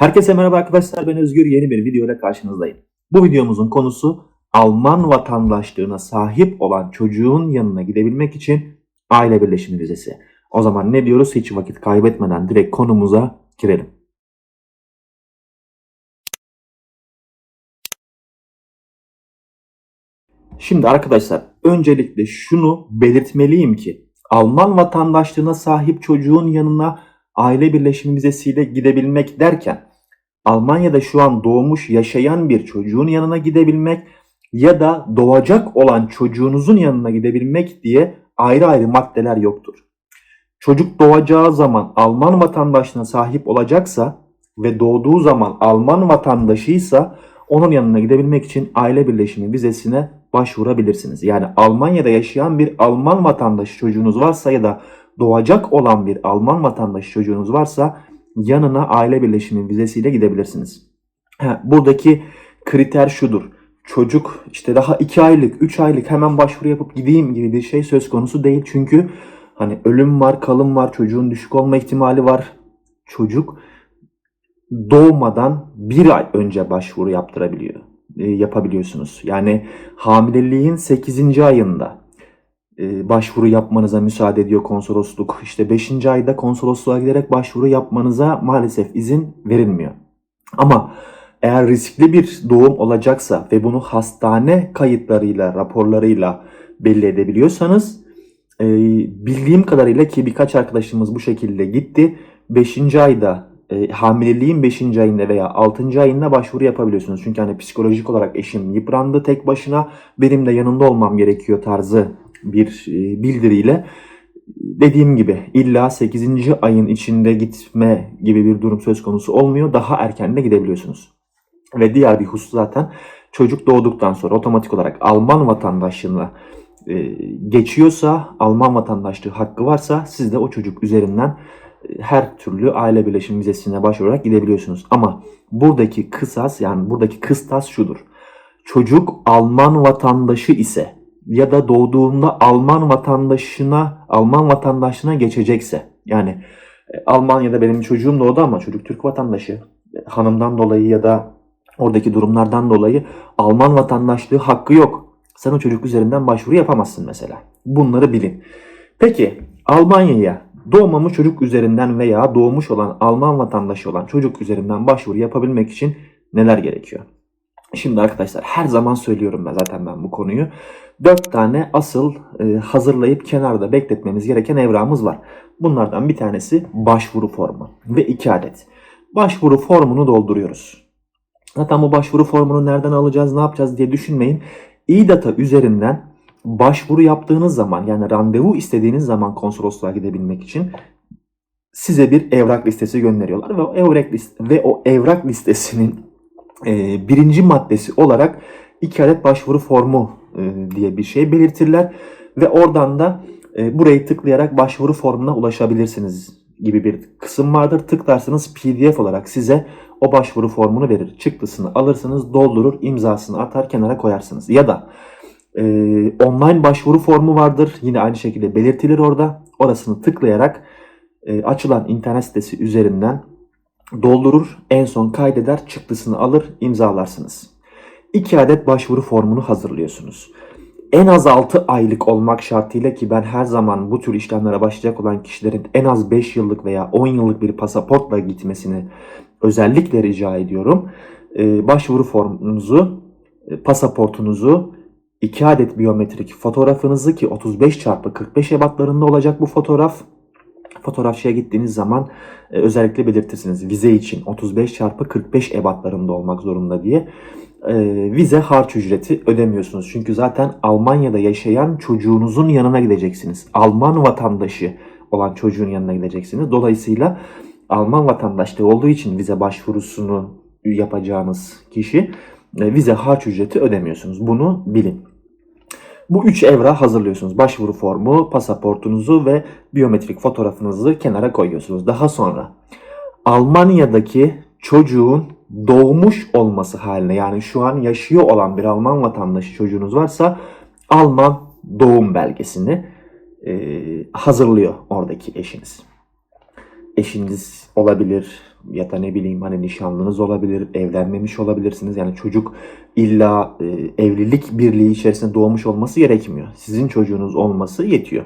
Herkese merhaba arkadaşlar ben Özgür yeni bir video ile karşınızdayım. Bu videomuzun konusu Alman vatandaşlığına sahip olan çocuğun yanına gidebilmek için aile birleşimi vizesi. O zaman ne diyoruz hiç vakit kaybetmeden direkt konumuza girelim. Şimdi arkadaşlar öncelikle şunu belirtmeliyim ki Alman vatandaşlığına sahip çocuğun yanına aile birleşimi vizesiyle gidebilmek derken Almanya'da şu an doğmuş yaşayan bir çocuğun yanına gidebilmek ya da doğacak olan çocuğunuzun yanına gidebilmek diye ayrı ayrı maddeler yoktur. Çocuk doğacağı zaman Alman vatandaşlığına sahip olacaksa ve doğduğu zaman Alman vatandaşıysa onun yanına gidebilmek için aile birleşimi vizesine başvurabilirsiniz. Yani Almanya'da yaşayan bir Alman vatandaşı çocuğunuz varsa ya da doğacak olan bir Alman vatandaşı çocuğunuz varsa yanına aile birleşimi vizesiyle gidebilirsiniz. Buradaki kriter şudur. Çocuk işte daha 2 aylık, 3 aylık hemen başvuru yapıp gideyim gibi bir şey söz konusu değil. Çünkü hani ölüm var, kalım var, çocuğun düşük olma ihtimali var. Çocuk doğmadan bir ay önce başvuru yaptırabiliyor, e, yapabiliyorsunuz. Yani hamileliğin 8. ayında başvuru yapmanıza müsaade ediyor konsolosluk. İşte 5. ayda konsolosluğa giderek başvuru yapmanıza maalesef izin verilmiyor. Ama eğer riskli bir doğum olacaksa ve bunu hastane kayıtlarıyla, raporlarıyla belli edebiliyorsanız e, bildiğim kadarıyla ki birkaç arkadaşımız bu şekilde gitti. 5. ayda e, hamileliğin 5. ayında veya 6. ayında başvuru yapabiliyorsunuz. Çünkü hani psikolojik olarak eşim yıprandı tek başına benim de yanında olmam gerekiyor tarzı bir e, bildiriyle dediğim gibi illa 8. ayın içinde gitme gibi bir durum söz konusu olmuyor. Daha erken de gidebiliyorsunuz. Ve diğer bir husus zaten çocuk doğduktan sonra otomatik olarak Alman vatandaşlığına e, geçiyorsa, Alman vatandaşlığı hakkı varsa siz de o çocuk üzerinden e, her türlü aile birleşim vizesine başvurarak gidebiliyorsunuz. Ama buradaki kısas yani buradaki kıstas şudur. Çocuk Alman vatandaşı ise ya da doğduğunda Alman vatandaşına Alman vatandaşlığına geçecekse yani e, Almanya'da benim çocuğum doğdu ama çocuk Türk vatandaşı hanımdan dolayı ya da oradaki durumlardan dolayı Alman vatandaşlığı hakkı yok. Sen o çocuk üzerinden başvuru yapamazsın mesela. Bunları bilin. Peki Almanya'ya doğmamış çocuk üzerinden veya doğmuş olan Alman vatandaşı olan çocuk üzerinden başvuru yapabilmek için neler gerekiyor? Şimdi arkadaşlar her zaman söylüyorum ben zaten ben bu konuyu. 4 tane asıl e, hazırlayıp kenarda bekletmemiz gereken evrağımız var. Bunlardan bir tanesi başvuru formu ve 2 adet. Başvuru formunu dolduruyoruz. Zaten bu başvuru formunu nereden alacağız, ne yapacağız diye düşünmeyin. İDATA üzerinden başvuru yaptığınız zaman yani randevu istediğiniz zaman konsolosluğa gidebilmek için size bir evrak listesi gönderiyorlar ve o evrak, list ve o evrak listesinin e, birinci maddesi olarak iki adet başvuru formu e, diye bir şey belirtirler ve oradan da e, burayı tıklayarak başvuru formuna ulaşabilirsiniz gibi bir kısım vardır. Tıklarsınız PDF olarak size o başvuru formunu verir. Çıktısını alırsınız, doldurur, imzasını atar, kenara koyarsınız. Ya da e, online başvuru formu vardır. Yine aynı şekilde belirtilir orada. Orasını tıklayarak e, açılan internet sitesi üzerinden doldurur, en son kaydeder, çıktısını alır, imzalarsınız. 2 adet başvuru formunu hazırlıyorsunuz. En az 6 aylık olmak şartıyla ki ben her zaman bu tür işlemlere başlayacak olan kişilerin en az 5 yıllık veya 10 yıllık bir pasaportla gitmesini özellikle rica ediyorum. Ee, başvuru formunuzu, e, pasaportunuzu, 2 adet biyometrik fotoğrafınızı ki 35 çarpı 45 ebatlarında olacak bu fotoğraf. Fotoğrafçıya gittiğiniz zaman e, özellikle belirtirsiniz. Vize için 35 çarpı 45 ebatlarında olmak zorunda diye. E, vize harç ücreti ödemiyorsunuz. Çünkü zaten Almanya'da yaşayan çocuğunuzun yanına gideceksiniz. Alman vatandaşı olan çocuğun yanına gideceksiniz. Dolayısıyla Alman vatandaşlığı olduğu için vize başvurusunu yapacağınız kişi e, vize harç ücreti ödemiyorsunuz. Bunu bilin. Bu üç evra hazırlıyorsunuz. Başvuru formu, pasaportunuzu ve biyometrik fotoğrafınızı kenara koyuyorsunuz. Daha sonra Almanya'daki çocuğun doğmuş olması haline yani şu an yaşıyor olan bir Alman vatandaşı çocuğunuz varsa Alman doğum belgesini e, hazırlıyor oradaki eşiniz. eşiniz olabilir ya da ne bileyim hani nişanlınız olabilir, evlenmemiş olabilirsiniz. Yani çocuk illa e, evlilik birliği içerisinde doğmuş olması gerekmiyor. Sizin çocuğunuz olması yetiyor.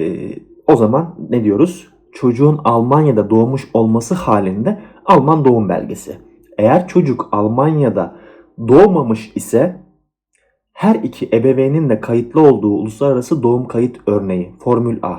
E, o zaman ne diyoruz? Çocuğun Almanya'da doğmuş olması halinde Alman doğum belgesi. Eğer çocuk Almanya'da doğmamış ise her iki ebeveynin de kayıtlı olduğu uluslararası doğum kayıt örneği Formül A.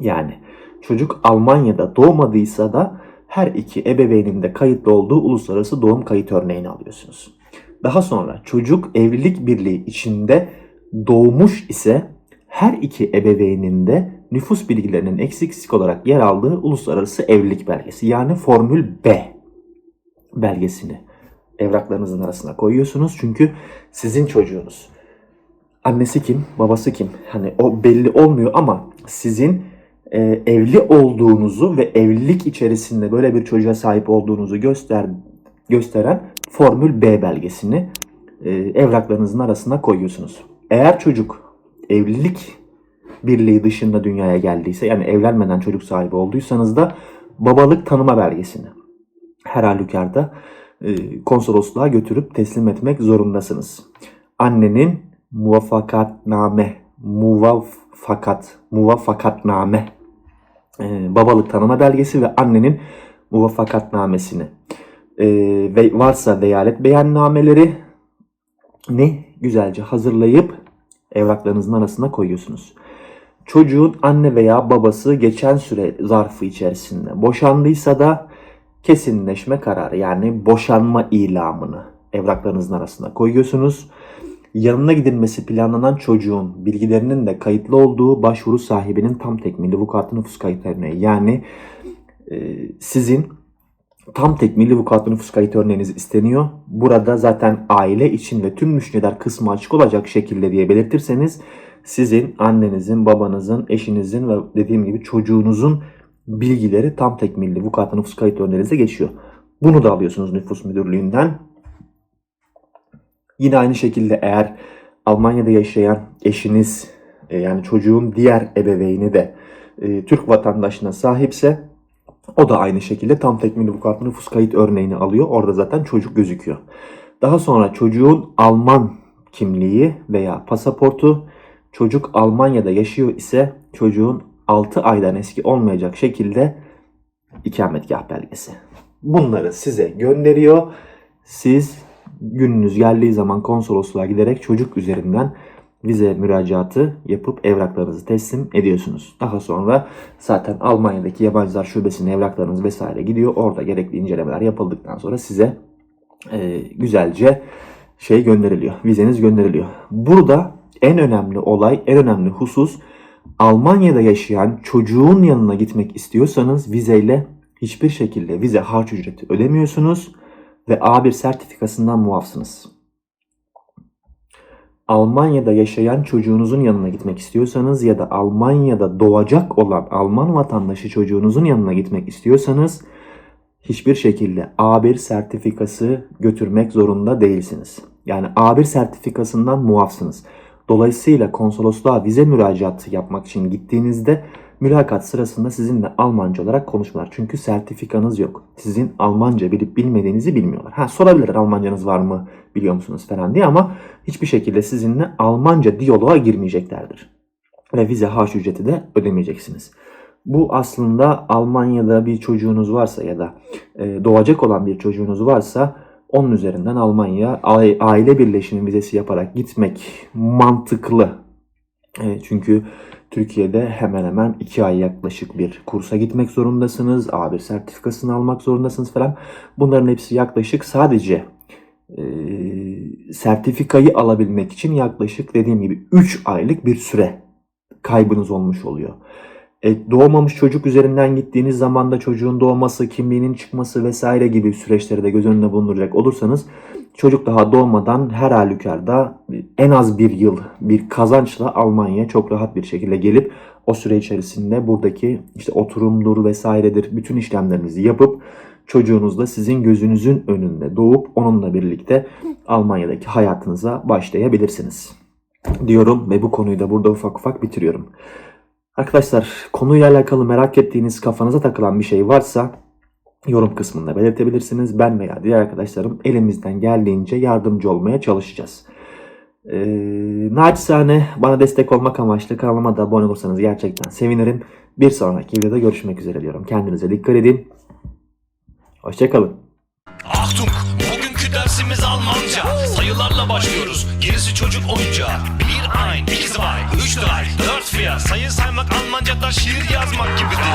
Yani çocuk Almanya'da doğmadıysa da her iki ebeveynin de kayıtlı olduğu uluslararası doğum kayıt örneğini alıyorsunuz. Daha sonra çocuk evlilik birliği içinde doğmuş ise her iki ebeveynin de nüfus bilgilerinin eksiksik olarak yer aldığı uluslararası evlilik belgesi yani Formül B belgesini evraklarınızın arasına koyuyorsunuz. Çünkü sizin çocuğunuz. Annesi kim, babası kim? Hani o belli olmuyor ama sizin e, evli olduğunuzu ve evlilik içerisinde böyle bir çocuğa sahip olduğunuzu göster gösteren Formül B belgesini e, evraklarınızın arasına koyuyorsunuz. Eğer çocuk evlilik birliği dışında dünyaya geldiyse yani evlenmeden çocuk sahibi olduysanız da babalık tanıma belgesini her halükarda e, konsolosluğa götürüp teslim etmek zorundasınız. Annenin muvaffakatname, muvaffakat, muvaffakatname e, babalık tanıma belgesi ve annenin muvaffakatnamesini e, ve varsa veyalet beyannameleri ne güzelce hazırlayıp evraklarınızın arasına koyuyorsunuz. Çocuğun anne veya babası geçen süre zarfı içerisinde boşandıysa da kesinleşme kararı yani boşanma ilamını evraklarınızın arasına koyuyorsunuz. Yanına gidilmesi planlanan çocuğun bilgilerinin de kayıtlı olduğu başvuru sahibinin tam tekmili vukuatlı nüfus kayıt örneği. Yani e, sizin tam tekmili vukuatlı nüfus kayıt örneğiniz isteniyor. Burada zaten aile için ve tüm müşteriler kısmı açık olacak şekilde diye belirtirseniz sizin annenizin, babanızın, eşinizin ve dediğim gibi çocuğunuzun bilgileri tam tekmilli vukuatlı nüfus kayıt örneğinize geçiyor. Bunu da alıyorsunuz nüfus müdürlüğünden. Yine aynı şekilde eğer Almanya'da yaşayan eşiniz e, yani çocuğun diğer ebeveyni de e, Türk vatandaşlığına sahipse o da aynı şekilde tam tekmilli vukuatlı nüfus kayıt örneğini alıyor. Orada zaten çocuk gözüküyor. Daha sonra çocuğun Alman kimliği veya pasaportu çocuk Almanya'da yaşıyor ise çocuğun 6 aydan eski olmayacak şekilde ikametgah belgesi. Bunları size gönderiyor. Siz gününüz geldiği zaman konsolosluğa giderek çocuk üzerinden vize müracaatı yapıp evraklarınızı teslim ediyorsunuz. Daha sonra zaten Almanya'daki yabancılar şubesine evraklarınız vesaire gidiyor. Orada gerekli incelemeler yapıldıktan sonra size e, güzelce şey gönderiliyor. Vizeniz gönderiliyor. Burada en önemli olay, en önemli husus Almanya'da yaşayan çocuğun yanına gitmek istiyorsanız vizeyle hiçbir şekilde vize harç ücreti ödemiyorsunuz ve A1 sertifikasından muafsınız. Almanya'da yaşayan çocuğunuzun yanına gitmek istiyorsanız ya da Almanya'da doğacak olan Alman vatandaşı çocuğunuzun yanına gitmek istiyorsanız hiçbir şekilde A1 sertifikası götürmek zorunda değilsiniz. Yani A1 sertifikasından muafsınız. Dolayısıyla konsolosluğa vize müracaatı yapmak için gittiğinizde mülakat sırasında sizinle Almanca olarak konuşmalar. Çünkü sertifikanız yok. Sizin Almanca bilip bilmediğinizi bilmiyorlar. Ha sorabilirler Almancanız var mı biliyor musunuz falan diye ama hiçbir şekilde sizinle Almanca diyaloğa girmeyeceklerdir. Ve vize harç ücreti de ödemeyeceksiniz. Bu aslında Almanya'da bir çocuğunuz varsa ya da e, doğacak olan bir çocuğunuz varsa onun üzerinden Almanya aile birleşimi vizesi yaparak gitmek mantıklı. E, çünkü Türkiye'de hemen hemen 2 ay yaklaşık bir kursa gitmek zorundasınız. A1 sertifikasını almak zorundasınız falan. Bunların hepsi yaklaşık sadece e, sertifikayı alabilmek için yaklaşık dediğim gibi 3 aylık bir süre kaybınız olmuş oluyor. E, doğmamış çocuk üzerinden gittiğiniz zaman da çocuğun doğması, kimliğinin çıkması vesaire gibi süreçleri de göz önünde bulunduracak olursanız çocuk daha doğmadan her halükarda en az bir yıl bir kazançla Almanya'ya çok rahat bir şekilde gelip o süre içerisinde buradaki işte oturumdur vesairedir bütün işlemlerinizi yapıp çocuğunuz da sizin gözünüzün önünde doğup onunla birlikte Almanya'daki hayatınıza başlayabilirsiniz diyorum ve bu konuyu da burada ufak ufak bitiriyorum. Arkadaşlar konuyla alakalı merak ettiğiniz kafanıza takılan bir şey varsa yorum kısmında belirtebilirsiniz. Ben veya diğer arkadaşlarım elimizden geldiğince yardımcı olmaya çalışacağız. Ee, naçizane bana destek olmak amaçlı kanalıma da abone olursanız gerçekten sevinirim. Bir sonraki videoda görüşmek üzere diyorum. Kendinize dikkat edin. Hoşçakalın. Achtung, bugünkü dersimiz Almanca. Sayılarla başlıyoruz, gerisi çocuk oyuncağı. 1, 1, 2, 3, 4, 4, 4, Sayı saymak Almanca'da şiir yazmak gibidir.